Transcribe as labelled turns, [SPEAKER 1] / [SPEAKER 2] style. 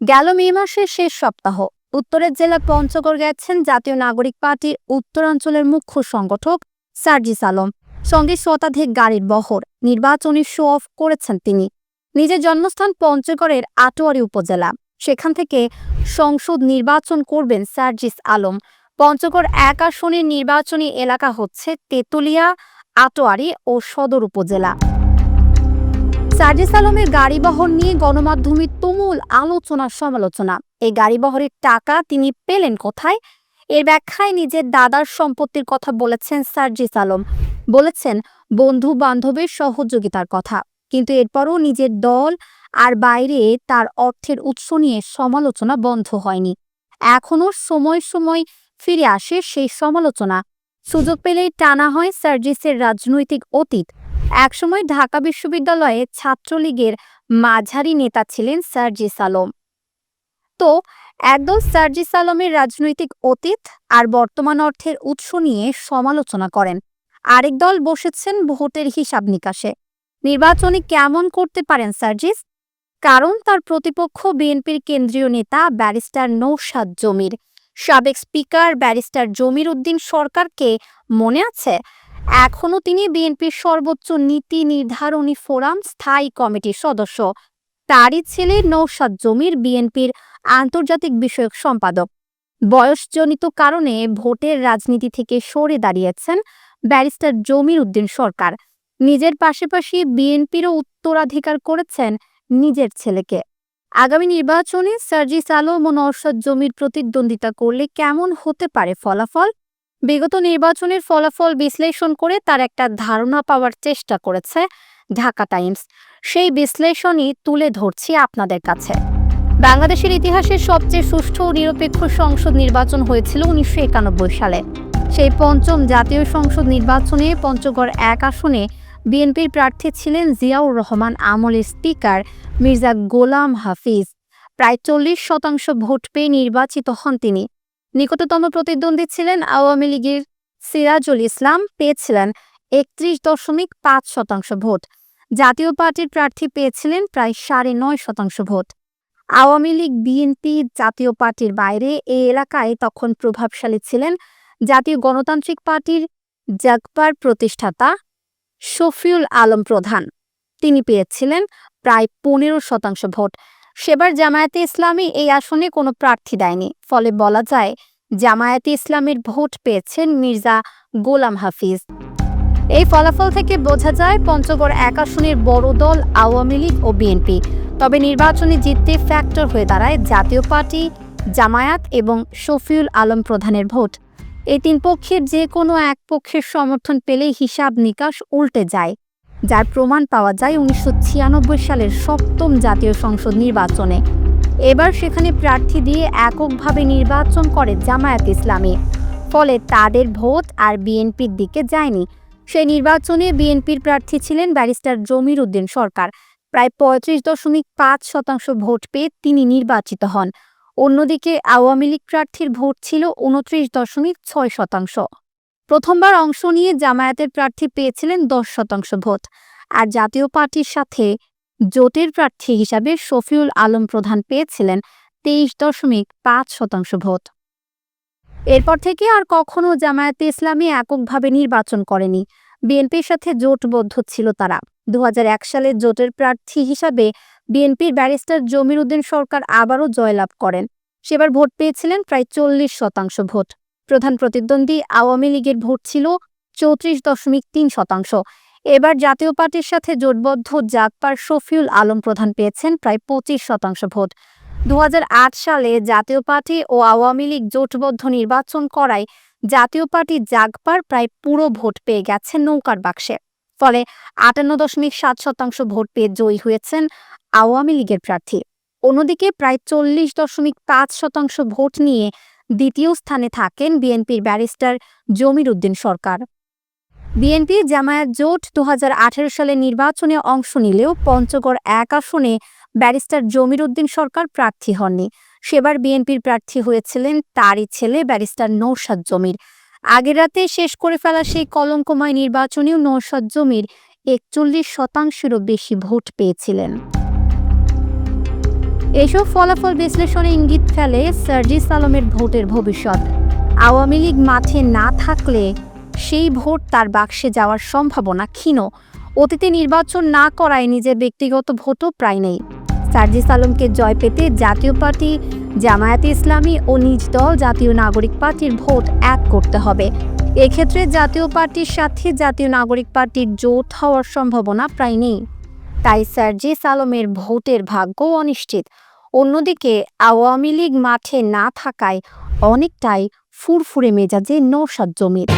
[SPEAKER 1] গেল মে মাসের শেষ সপ্তাহ। উত্তরের জেলা পঞ্চগড় গেছেন জাতীয় নাগরিক পার্টির উত্তরাঞ্চলের মুখ্য সংগঠক সার্জিস আলম। সঙ্গে শতাধিক গাড়ির বহর, নির্বাচনী শো অফ করেছেন তিনি। নিজের জন্মস্থান পঞ্চগড়ের আটোয়ারি উপজেলা। সেখান থেকে সংসদ নির্বাচন করবেন সার্জিস আলম। পঞ্চগড় এক আসনের নির্বাচনী এলাকা হচ্ছে তেতুলিয়া, আটোয়ারি ও সদর উপজেলা। সার্জিস আলমের গাড়ি বহর নিয়ে গণমাধ্যমে তুমুল আলোচনা, সমালোচনা। এই গাড়ি বহরের টাকা তিনি পেলেন কোথায়? এর ব্যাখ্যায় নিজের দাদার সম্পত্তির কথা বলেছেন সার্জিস আলম। বলেছেন বন্ধু বান্ধবের সহযোগিতার কথা। কিন্তু এরপরও নিজের দল আর বাইরে তার অর্থের উৎস নিয়ে সমালোচনা বন্ধ হয়নি। এখনও সময় সময় ফিরে আসে সেই সমালোচনা। সুযোগ পেলেই টানা হয় সার্জিসের রাজনৈতিক অতীত। একসময় ঢাকা বিশ্ববিদ্যালয়ে ছাত্রলীগের মাঝারি নেতা ছিলেন সার্জিস আলম তো একদল সার্জিস আলমের রাজনৈতিক অতীত আর বর্তমান অর্থের উৎস নিয়ে সমালোচনা করেন। আরেক দল বসেছেন ভোটের হিসাব নিকাশে। নির্বাচনে কেমন করতে পারেন সার্জিস কারণ তার প্রতিপক্ষ বিএনপির কেন্দ্রীয় নেতা ব্যারিস্টার নৌশাদ জমির। সাবেক স্পিকার ব্যারিস্টার জমির উদ্দিন সরকারকে মনে আছে এখনও তিনি বিএনপির সর্বোচ্চ নীতি নির্ধারণী ফোরাম স্থায়ী কমিটির সদস্য। তারই ছেলে নৌশাদ জমির বিএনপির আন্তর্জাতিক বিষয়ক সম্পাদক। বয়সজনিত কারণে ভোটের রাজনীতি থেকে সরে দাঁড়িয়েছেন ব্যারিস্টার জমির উদ্দিন সরকার। নিজের পাশাপাশি বিএনপিরও উত্তরাধিকার করেছেন নিজের ছেলেকে। আগামী নির্বাচনে সার্জিস আলম ও নওশাদ জমির প্রতিদ্বন্দ্বিতা করলে কেমন হতে পারে ফলাফল? বিগত নির্বাচনের ফলাফল বিশ্লেষণ করে তার একটা ধারণা পাওয়ার চেষ্টা করেছে ঢাকা টাইমস। সেই বিশ্লেষণই তুলে ধরছি আপনাদের কাছে। বাংলাদেশের ইতিহাসের সবচেয়ে সুষ্ঠু ও নিরপেক্ষ সংসদ নির্বাচন হয়েছিল উনিশশো একানব্বই সালে। সেই পঞ্চম জাতীয় সংসদ নির্বাচনে পঞ্চগড় এক আসনে বিএনপির প্রার্থী ছিলেন জিয়াউর রহমান, আমলের স্পিকার মির্জা গোলাম হাফিজ। প্রায় চল্লিশ শতাংশ ভোট পেয়ে নির্বাচিত হন তিনি। নিকটতম প্রতিদ্বন্দ্বী ছিলেন আওয়ামী লীগের সিরাজুল ইসলাম, পেয়েছিলেন একত্রিশ দশমিক পাঁচ শতাংশ ভোট। জাতীয় পার্টির প্রার্থী পেয়েছিলেন প্রায় সাড়ে নয় শতাংশ ভোট। আওয়ামী লীগ, বিএনপি জাতীয় পার্টির বাইরে এই এলাকায় তখন প্রভাবশালী ছিলেন জাতীয় গণতান্ত্রিক পার্টির জাগপার প্রতিষ্ঠাতা শফিউল আলম প্রধান। তিনি পেয়েছিলেন প্রায় পনেরো শতাংশ ভোট। সেবার জামায়াতে ইসলামী এই আসনে কোনো প্রার্থী দেয়নি। ফলে বলা যায়, জামায়াতে ইসলামের ভোট পেয়েছেন মির্জা গোলাম হাফিজ। এই ফলাফল থেকে বোঝা যায়, পঞ্চগড় এক আসনের বড় দল আওয়ামী লীগ ও বিএনপি। তবে নির্বাচনে জিততে ফ্যাক্টর হয়ে দাঁড়ায় জাতীয় পার্টি, জামায়াত এবং শফিউল আলম প্রধানের ভোট। এই তিন পক্ষের যে কোনো এক পক্ষের সমর্থন পেলেই হিসাব নিকাশ উল্টে যায়। যার প্রমাণ পাওয়া যায় উনিশশো ছিয়ানব্বই সালের সপ্তম জাতীয় সংসদ নির্বাচনে। এবার সেখানে প্রার্থী দিয়ে এককভাবে নির্বাচন করে জামায়াত ইসলামী। ফলে তাদের ভোট আর বিএনপির দিকে যায়নি। সেই নির্বাচনে বিএনপির প্রার্থী ছিলেন ব্যারিস্টার জমির উদ্দিন সরকার। প্রায় পঁয়ত্রিশ দশমিক পাঁচ শতাংশ ভোট পেয়ে তিনি নির্বাচিত হন। অন্যদিকে আওয়ামী লীগ প্রার্থীর ভোট ছিল উনত্রিশ দশমিক ছয় শতাংশ। প্রথমবার অংশ নিয়ে জামায়াতের প্রার্থী পেয়েছিলেন দশ শতাংশ ভোট। আর জাতীয় পার্টির সাথে জোটের প্রার্থী হিসাবে শফিউল আলম প্রধান পেয়েছিলেন তেইশ দশমিক পাঁচ শতাংশ ভোট। এরপর থেকে আর কখনো জামায়াতে ইসলামী এককভাবে নির্বাচন করেনি। বিএনপির সাথে জোটবদ্ধ ছিল তারা। দু হাজার এক সালে জোটের প্রার্থী হিসাবে বিএনপির ব্যারিস্টার জমির উদ্দিন সরকার আবারও জয়লাভ করেন। সেবার ভোট পেয়েছিলেন প্রায় চল্লিশ শতাংশ ভোট। প্রধান প্রতিদ্বন্দ্বী আওয়ামী লীগের ভোট ছিল চৌত্রিশ দশমিক তিন শতাংশ। এবার জাতীয় পার্টির সাথে জোটবদ্ধ জাগপার শফিউল আলম প্রধান পেয়েছেন প্রায় পঁচিশ শতাংশ ভোট। দুহাজার আট সালে জাতীয় পার্টি ও আওয়ামী লীগ জোটবদ্ধ নির্বাচন করায় জাতীয় পার্টি জাগপার প্রায় পুরো ভোট পেয়ে গেছে নৌকার বাক্সে। ফলে আটান্ন দশমিক সাত শতাংশ ভোট পেয়ে জয়ী হয়েছেন আওয়ামী লীগের প্রার্থী। অন্যদিকে প্রায় চল্লিশ দশমিক পাঁচ শতাংশ ভোট নিয়ে দ্বিতীয় স্থানে থাকেন বিএনপির ব্যারিস্টার জমির উদ্দিন সরকার। বিএনপি জামায়াত জোট দু হাজার আঠেরো সালে নির্বাচনে অংশ নিলেও পঞ্চগড় এক আসনে ব্যারিস্টার জমির উদ্দিন সরকার প্রার্থী হননি। সেবার বিএনপির প্রার্থী হয়েছিলেন তারই ছেলে ব্যারিস্টার নৌসাদ জমির। আগের রাতে শেষ করে ফেলা সেই কলঙ্কময় নির্বাচনেও নৌসাদ জমির একচল্লিশ শতাংশেরও বেশি ভোট পেয়েছিলেন। এসব ফলাফল বিশ্লেষণে ইঙ্গিত ফেলে সার্জিস আলমের ভোটের ভবিষ্যৎ। আওয়ামী লীগ মাঠে না থাকলে সেই ভোট তার বাক্সে যাওয়ার সম্ভাবনা ক্ষীণ। অতীতে নির্বাচন না করায় নিজের ব্যক্তিগত ভোটও প্রায় নেই। সার্জিস আলমকে জয় পেতে জাতীয় পার্টি, জামায়াতে ইসলামী ও নিজ দল জাতীয় নাগরিক পার্টির ভোট এক করতে হবে। এক্ষেত্রে জাতীয় পার্টির সাথে জাতীয় নাগরিক পার্টির জোট হওয়ার সম্ভাবনা প্রায় নেই। তাই সার্জিস আলমের ভোটের ভাগ্য অনিশ্চিত। অন্যদিকে আওয়ামী লীগ মাঠে না থাকায় অনেকটাই ফুরফুরে মেজাজে নৌসাদ জমির।